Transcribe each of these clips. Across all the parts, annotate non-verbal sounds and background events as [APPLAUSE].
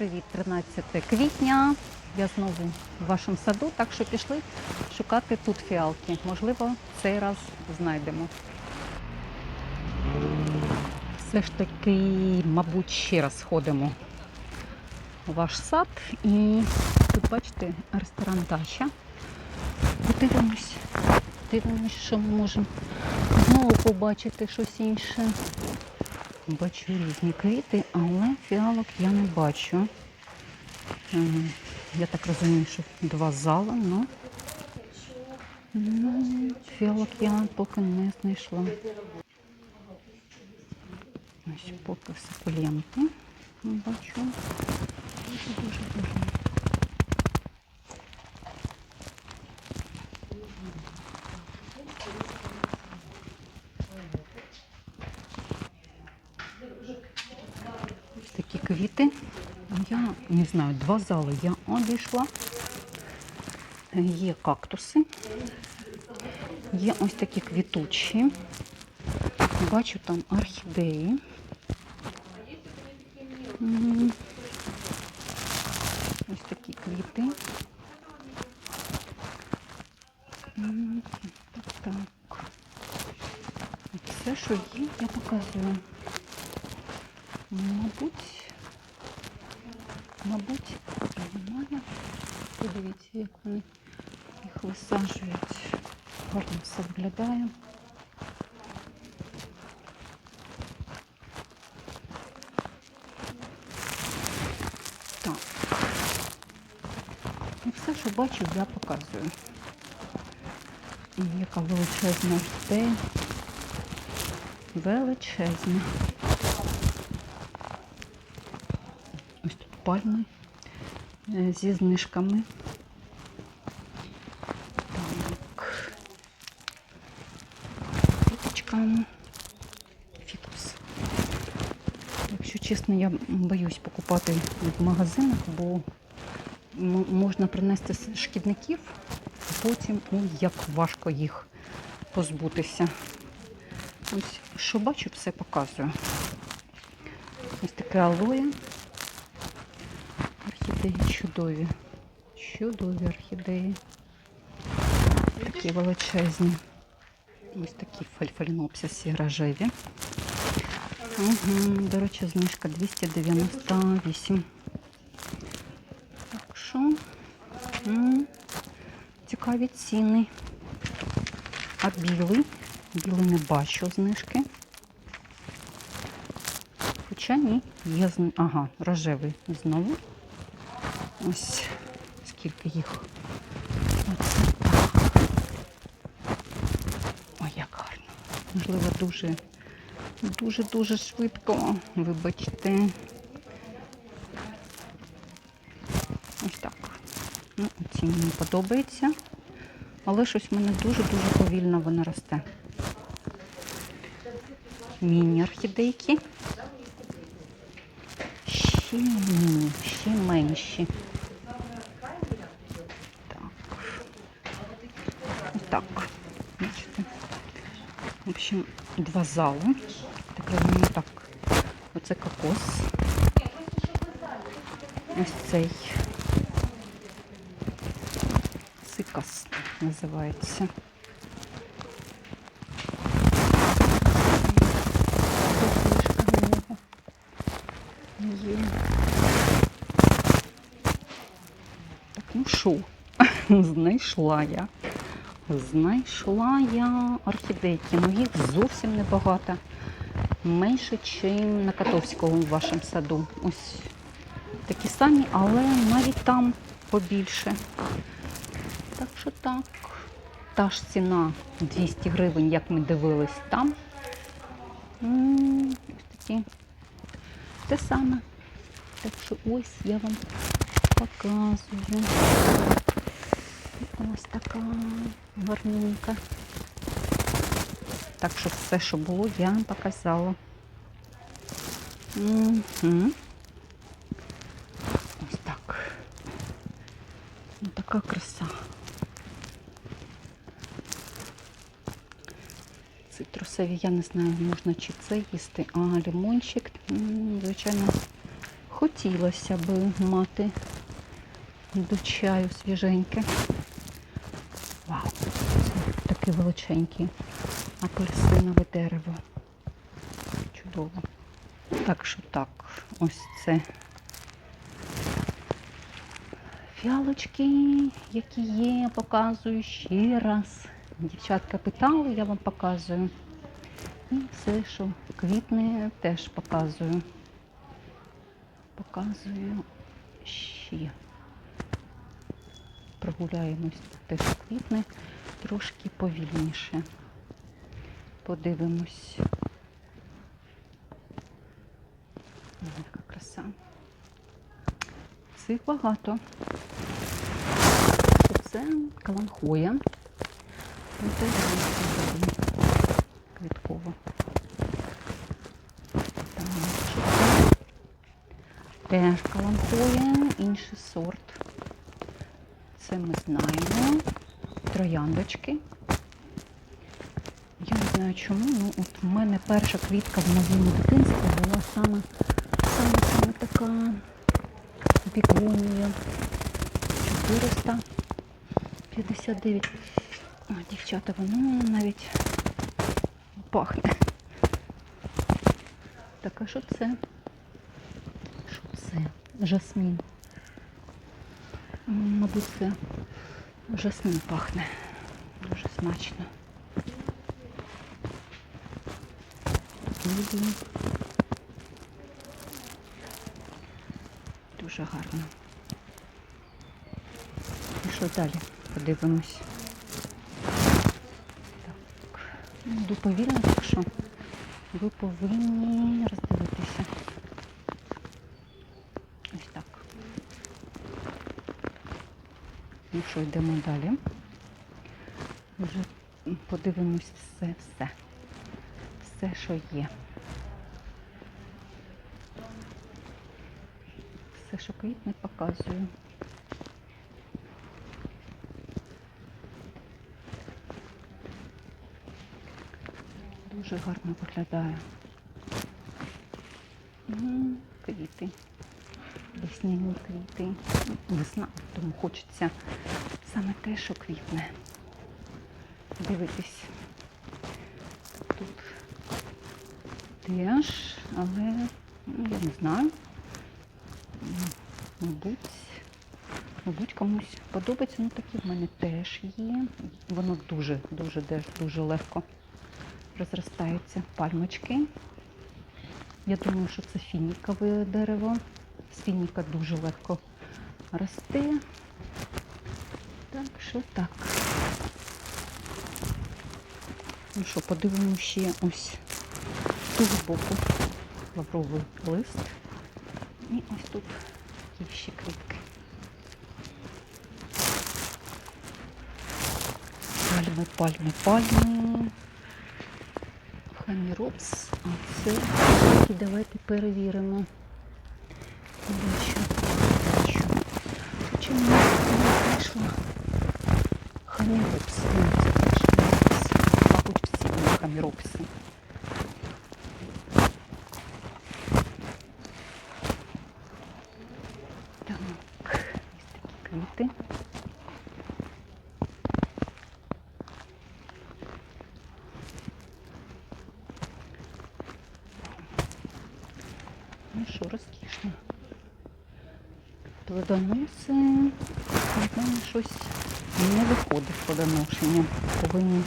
привіт! 13 квітня. Я знову в вашому саду, так що пішли шукати тут фіалки. Можливо, цей раз знайдемо. Все ж таки, мабуть, ще раз сходимо у ваш сад. І тут, бачите, ресторан Дача. Подивимось, дивимось, що ми можемо знову побачити щось інше. Бачу різні квіти, але фіалок я не бачу. Я так розумію, що два зали, але ну, фіалок я поки не знайшла. Ось поки сукуленти бачу. Дуже, дуже, дуже. Ось такі квіти. Я не знаю, два зали я обійшла. Є кактуси, є ось такі квітучі. Бачу там орхідеї. Ось такі квіти. Так, так. Все, що є, я показую. Мабуть, мабуть, немає. Подивіться, як вони їх висаджують. Гарно все. Так. І все, що бачу, я показую. І яка величезна орхідея. Величезна. Ось тут пальми е, зі знижками. Так. Квіточка. Фікус. Якщо чесно, я боюсь покупати в магазинах, бо можна принести шкідників, а потім ой, як важко їх позбутися. Ось що бачу, все показую. Ось таке алоє. Орхідеї чудові. Чудові орхідеї. Такі величезні. Ось такі фальфалінопсиси рожеві. Угу, до речі, знижка 298. Так що цікаві ціни. А білий? Білий не бачу знижки. Хоча ні, є зни... Ага, рожевий знову. Ось скільки їх. Оце. Ой, як гарно. Можливо, дуже, дуже-дуже швидко. Вибачте. Ось так. Ну, ці мені подобається. Але щось в мене дуже-дуже повільно вона росте. Міні-орхідейки. Ще ні, ще менші. Так. Ось так. Бачите? В общем, два зали. Оце кокос. Ось цей цикас називається. Так, ну що, [LAUGHS] знайшла я. Знайшла я орхідейки, ну їх зовсім небагато. Менше, ніж на Котовського у вашому саду. Ось такі самі, але навіть там побільше. Так що так. Та ж ціна 200 гривень, як ми дивились там. Ось такі. Те саме. Так що ось я вам показую. Ось така гарненька. Так що все, що було, я вам показала. Угу. Ось так. Ось така краса. Цитрусові, я не знаю, можна чи це їсти, а лимончик, звичайно, хотілося б мати до чаю свіженьке. Вау, це апельсинове дерево. Чудово. Так що так, ось це фіалочки, які є, показую ще раз. Дівчатка питали, я вам показую. І все, що квітне, теж показую. Показую ще. Прогуляємось теж квітне трошки повільніше. Подивимось. Яка краса. Цих багато. Це каланхоя. Ну, квітково. Це? Теж каланхоя, інший сорт. Це ми знаємо. Трояндочки. Я не знаю чому, ну от в мене перша квітка в моєму дитинстві була саме, саме, саме така бігонія 459. О, дівчата, воно навіть пахне. Так, а що це? Що це? Жасмін. Мабуть, це жасмін пахне. Дуже смачно. Дуже гарно. І що далі? Подивимось. Так. Ну, Йду повільно, так що ви повинні роздивитися. Ось так. Ну що, йдемо далі. Вже подивимось все, все. Все, що є. Все, що квітне, показую. Дуже гарно виглядає. Квіти. Весняні квіти. Весна, тому хочеться саме те, що квітне. Дивитись. Тут теж, але ну, я не знаю. Мабуть, мабуть, комусь подобається. Ну такі в мене теж є. Воно дуже, дуже, легко розростаються пальмочки. Я думаю, що це фінікове дерево. З дуже легко росте. Так що так. Ну що, подивимося ще ось того боку лавровий лист. І ось тут є ще квітки. Пальми, пальми, пальми. Хаміропс. А це і давайте перевіримо. Бачу, бачу. Чому не знайшла? Хаміропс. Ну, це теж хаміропс. Мабуть, всі вони хаміропси. Так, ось такі квіти. Ну що, розкішно. Плодоноси, напевно, щось не виходить плодоношення. Повинні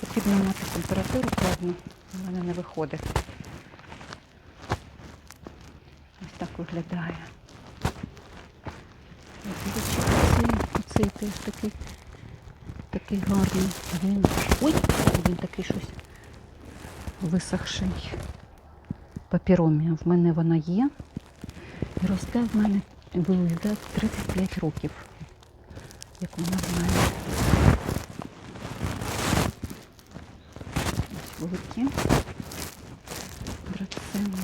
потрібно мати температуру певну, в мене не виходить. Ось так виглядає. Оцей теж такий, такий гарний. Він, ой, він такий щось висохший папіромія. В мене вона є. І росте в мене виглядає 35 років. Як вона мене. Ось великі. Драцени.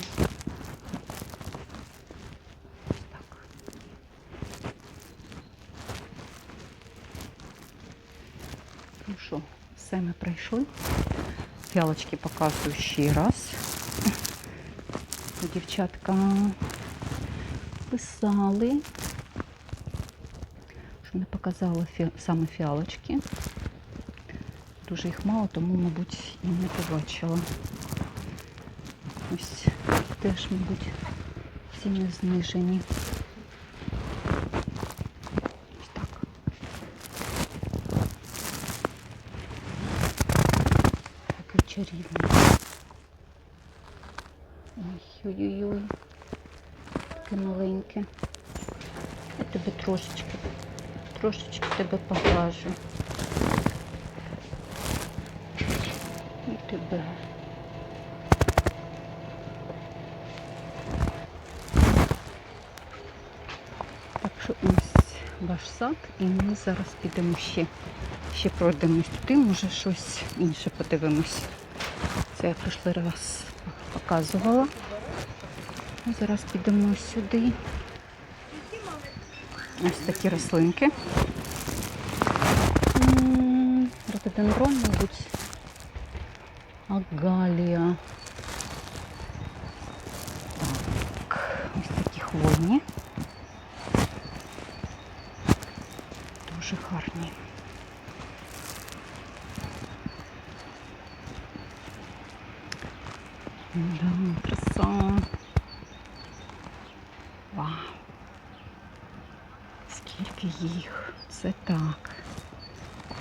Ну що, все ми пройшли. Фіалочки показую ще раз. Дівчатка писали, що не показала фі... саме фіалочки. Дуже їх мало, тому, мабуть, і не побачила. Ось теж, мабуть, ціни знижені. Ось так. Таке чарівне. Ой-ой-ой. Таке маленьке. Я тебе трошечки, трошечки тебе поглажу. І тебе. Так що ось ваш сад, і ми зараз підемо ще, ще пройдемось туди, може щось інше подивимось. Це я прошлий раз показувала. Зараз підемо сюди. Ось такі рослинки. Ротодендрон, мабуть. Агалія. Так, ось такі хвойні. Дуже гарні. Да, краса. Вау. Скільки їх? Це так.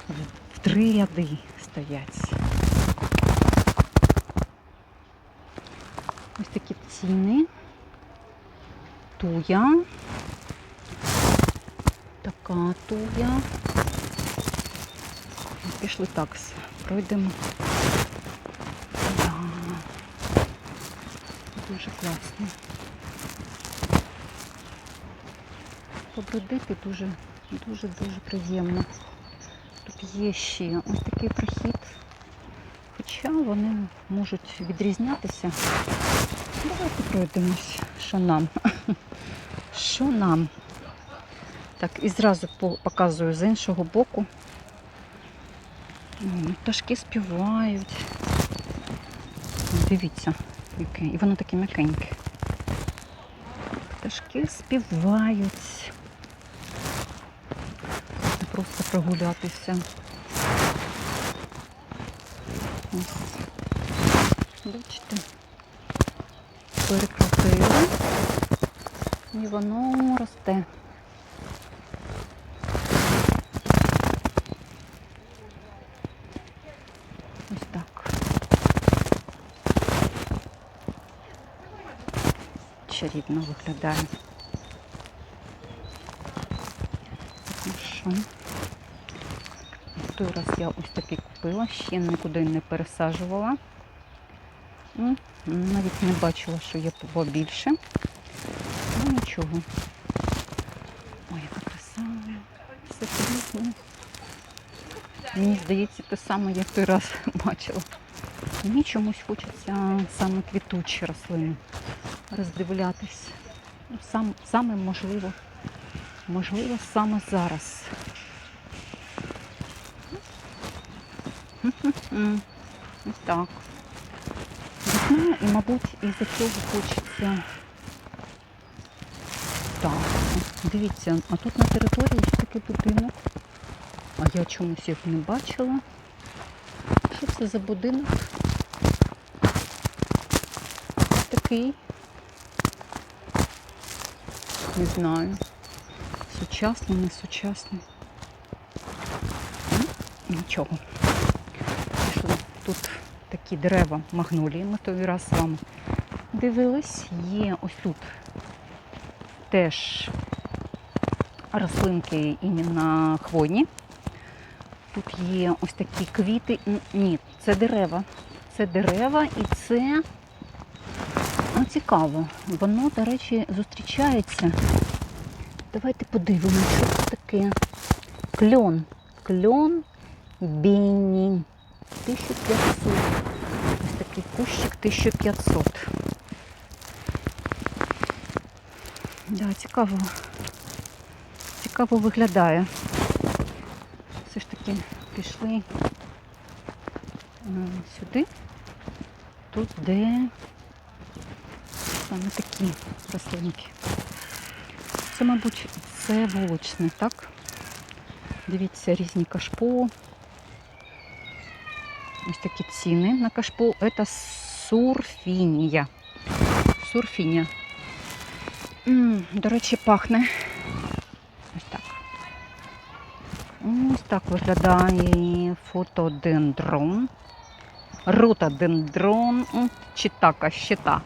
В- В три ряди стоять. Ось такі ціни. Туя. Така туя. Пішли такс. Пройдемо. Да. Дуже класно. Побродити дуже, дуже, дуже приємно. Є ще ось такий прохід. Хоча вони можуть відрізнятися. Давайте пройдемось, що нам. [LAUGHS] Що нам? Так, і зразу показую з іншого боку. Пташки співають. Дивіться, яке. І воно таке м'якеньке. Пташки співають. Просто прогулятися. Ось. Бачите, перекрутили. І воно росте. Ось так. Чарівно виглядає. Що? Той раз я ось такий купила, ще нікуди не пересаджувала. Навіть не бачила, що є побільше. Ну нічого. Ой, яка краса. Все квітне. Мені здається, те саме, як той раз [LAUGHS] бачила. Мені чомусь хочеться саме квітучі рослини роздивлятись. Ну, Сам, саме можливо, можливо, саме зараз. Ось так. Весна, і, мабуть, із-за цього хочеться. Так, дивіться, а тут на території ось такий будинок. А я чомусь їх не бачила. Що це за будинок? Такий. Не знаю. Сучасний, не сучасний. Нічого. Такі дерева магнолії. Ми той раз з вами дивились. Є ось тут теж рослинки іменно хвойні. Тут є ось такі квіти. Ні, це дерева. Це дерева і це ну, цікаво. Воно, до речі, зустрічається. Давайте подивимося, що це таке. Кльон. Кльон Бенні. 1500. Ось такий кущик 1500. Да, цікаво. Цікаво виглядає. Все ж таки пішли сюди. Тут де саме такі рослинки. Це, мабуть, це вуличне, так? Дивіться, різні кашпо. Ось такі ціни на кашпо. Це сурфінія. Сурфінія. До речі, пахне. Ось так. Ось так виглядає фотодендрон. Ротодендрон. Читака щита.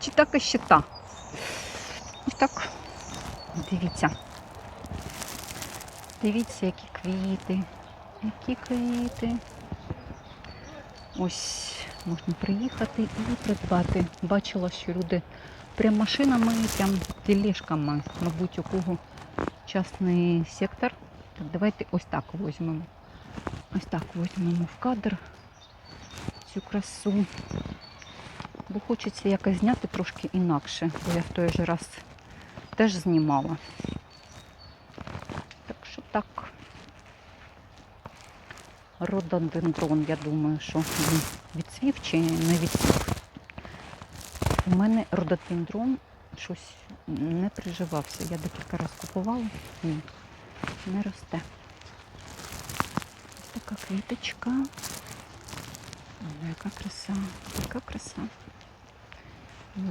Читака щита. Ось так. Дивіться. Дивіться, які квіти. Які квіти. Ось можна приїхати і придбати. Бачила, що люди прям машинами, прям тележками, мабуть, у кого частний сектор. Так, давайте ось так візьмемо. Ось так візьмемо в кадр цю красу. Бо хочеться якось зняти трошки інакше, бо я в той же раз теж знімала. Так що так. Рододендрон, я думаю, що він відцвів чи не відцвів. У мене рододендрон щось не приживався. Я декілька разів купувала і не росте. Ось така квіточка. Ой, яка краса, яка краса.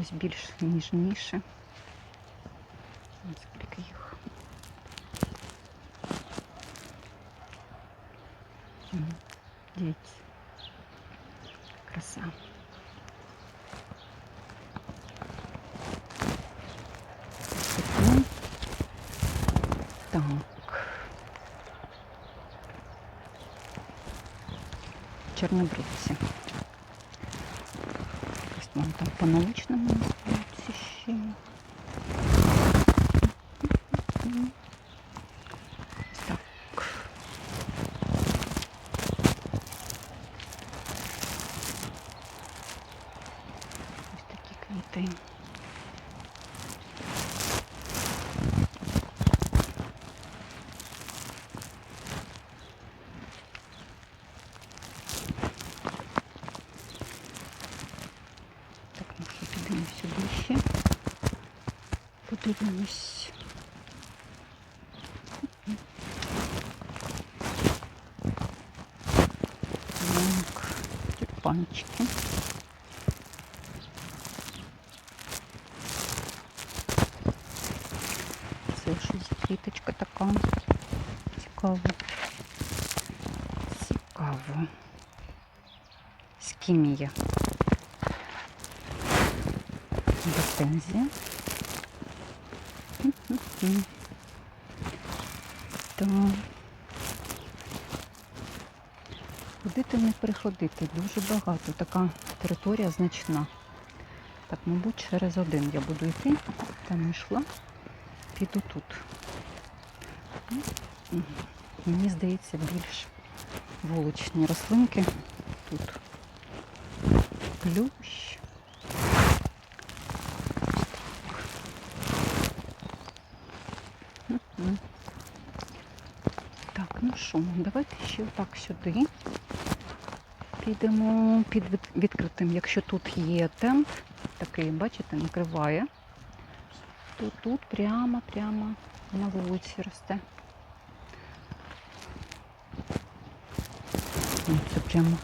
Ось більш ніжніше. Ось скільки їх. М, Дивіться. Краса. Ось такі. Так. Чорнобривці. Ось вон там по научному називаються ще. такі квіти. Так, ну що підемо сюди ще. Подивимось. Так, Така. Цікаво. Цікаво. Скімія. Гортензія. Так. Ходити не приходити, дуже багато. Така територія значна. Так, мабуть, через один я буду йти. Там йшла. Піду тут. Мені здається, більш вуличні рослинки тут. Плющ. Так, ну що, давайте ще так сюди. Підемо під відкритим. Якщо тут є тент, такий, бачите, накриває, то тут прямо, прямо на вулиці росте. Ну, Це прямо,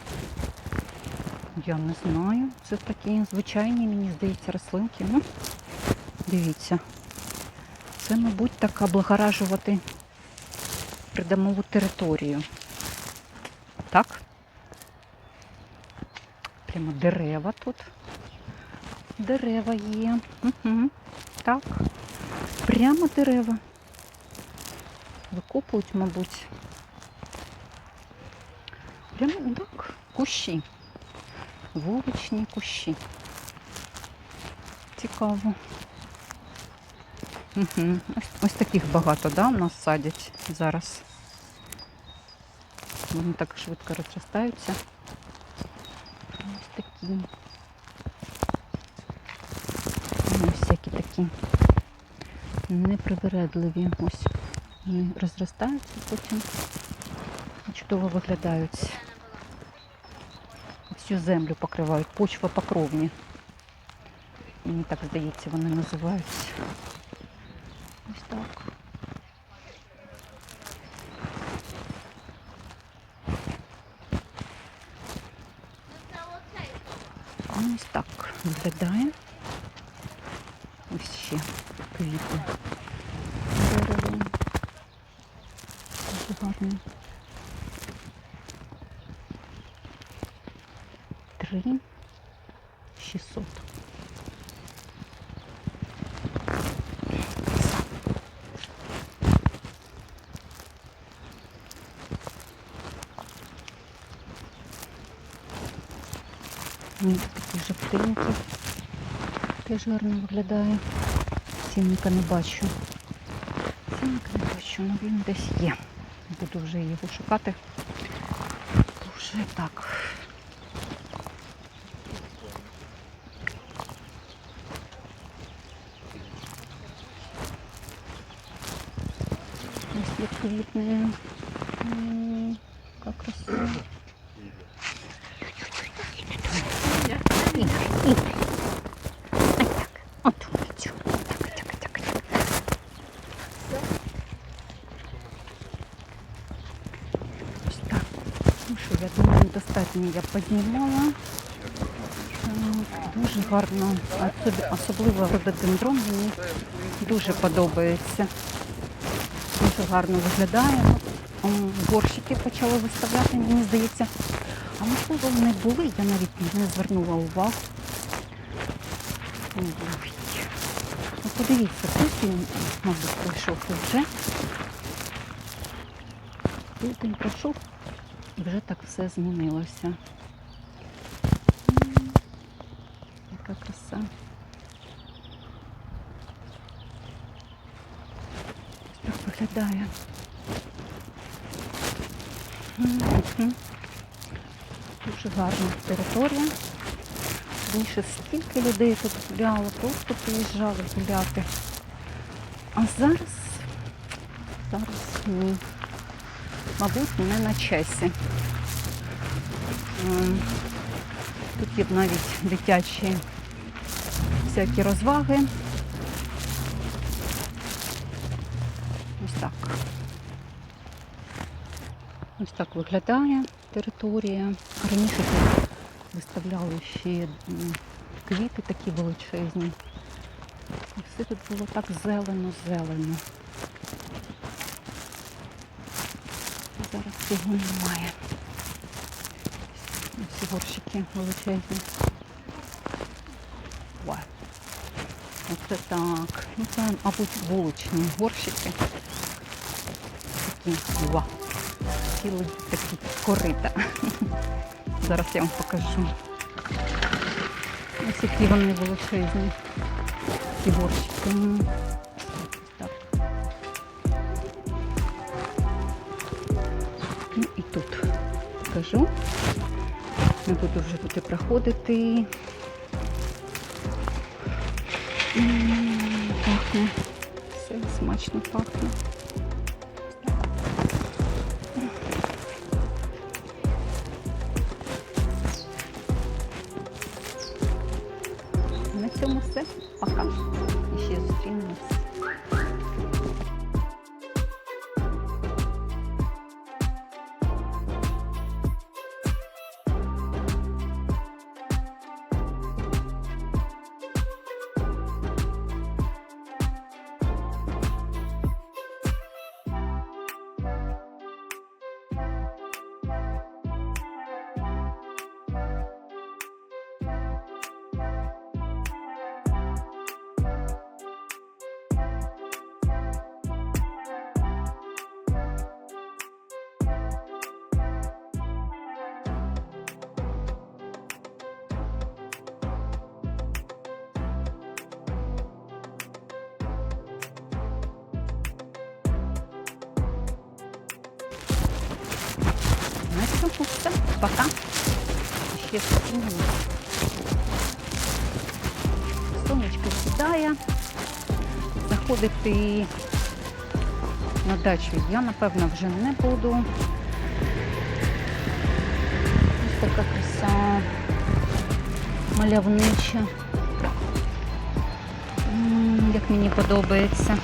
я не знаю. Це такі звичайні, мені здається, рослинки. Ну, дивіться. Це, мабуть, так облагоражувати придомову територію. Так? Прямо дерева тут. Дерева є. Угу. Так. Прямо дерева. Викопують, мабуть. Прямо так, кущі. Вуличні кущі. Цікаво. Угу. Ось, ось таких багато, да, у нас садять зараз. Вони так швидко розростаються. Ось такі. Ну, всякі такі непривередливі. Ось вони розростаються потім. Чудово виглядають. Всю землю покривають, почва покровні. Мені так здається, вони називаються. Ось так. Ось так виглядає. Ось ще квіти. Дерево. Дуже гарне. Три. Шістсот. Ні, такі жовтенькі. Теж гарно виглядає. Цінника не бачу. Цінника не бачу, але він десь є. Буду вже його шукати. Вже так. Ось як квітне. М, Яка красива. Ігор, Ігор. Ось так. От цю. Так, так, так, так. Ось так. Ну я думаю, достатньо я познімала. Ем, Дуже гарно, особливо рододендрон мені дуже подобається. Дуже гарно виглядає. Горщики почали виставляти, мені здається. А можливо вони були, я навіть не звернула увагу. Ну, подивіться, тиждень, мабуть, пройшов вже. Тиждень пройшов вже так все змінилося. Яка краса. Ось так виглядає. Дуже гарна територія. Раніше стільки людей тут гуляло, просто приїжджали гуляти. А зараз, зараз ні. Мабуть, не на часі. Ем, Тут є навіть дитячі всякі розваги. Ось так. Ось так виглядає територія. Раніше тут виставляли ще квіти такі величезні. І все тут було так зелено-зелено. Зараз цього немає. Ось горщики величезні. Оце так. Ну це, мабуть, вуличні горщики. Такі вау. Цілий такі корита. Зараз я вам покажу. Ось які вони величезні. Ці горщики. Покажу. Не буду вже туди проходити. Пахне. Все смачно пахне. На все. Пока. Ще. Сонечко сідає. Заходити на дачу я, напевно, вже не буду. Ось така краса мальовнича. Як мені подобається.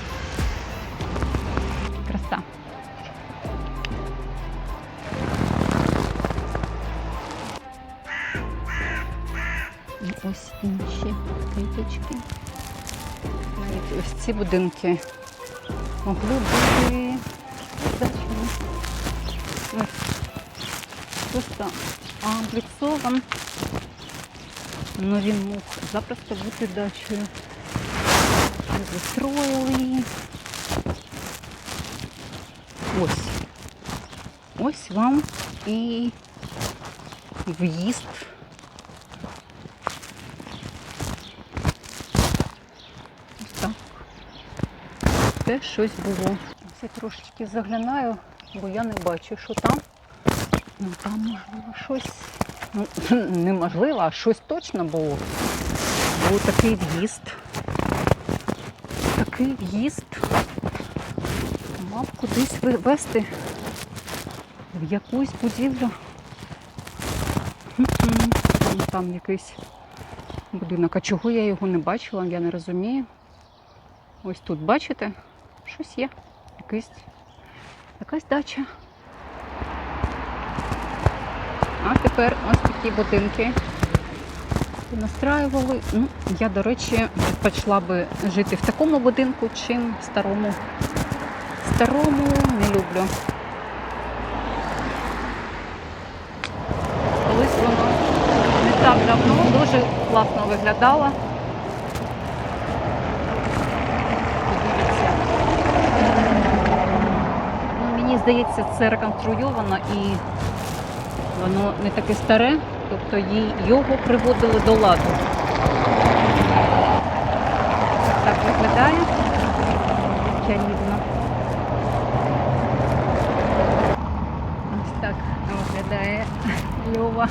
Ці будинки могли бути. Ось. Просто ампліцован. Но він мог запросто бути дачею. Застроїли. Ось. Ось вам і в'їзд. Ось так. Те щось було. Це трошечки заглянаю, бо я не бачу, що там. Ну там можливо щось. Ну, [CLEARS THROAT] неможливо, а щось точно було. Був такий в'їзд. Такий в'їзд. Мав кудись вивезти в якусь будівлю. Там, там якийсь будинок. А чого я його не бачила, я не розумію. Ось тут, бачите, щось є. Якийсь, якась дача. А тепер ось такі будинки настраювали. Ну, я, до речі, предпочла би жити в такому будинку, чим в старому. Старому не люблю. Колись воно не так давно дуже класно виглядало. Подивіться. Ну, мені здається, це реконструйовано і воно не таке старе, тобто його приводили до ладу. Так виглядає. Чарівно. Ось так виглядає Льова.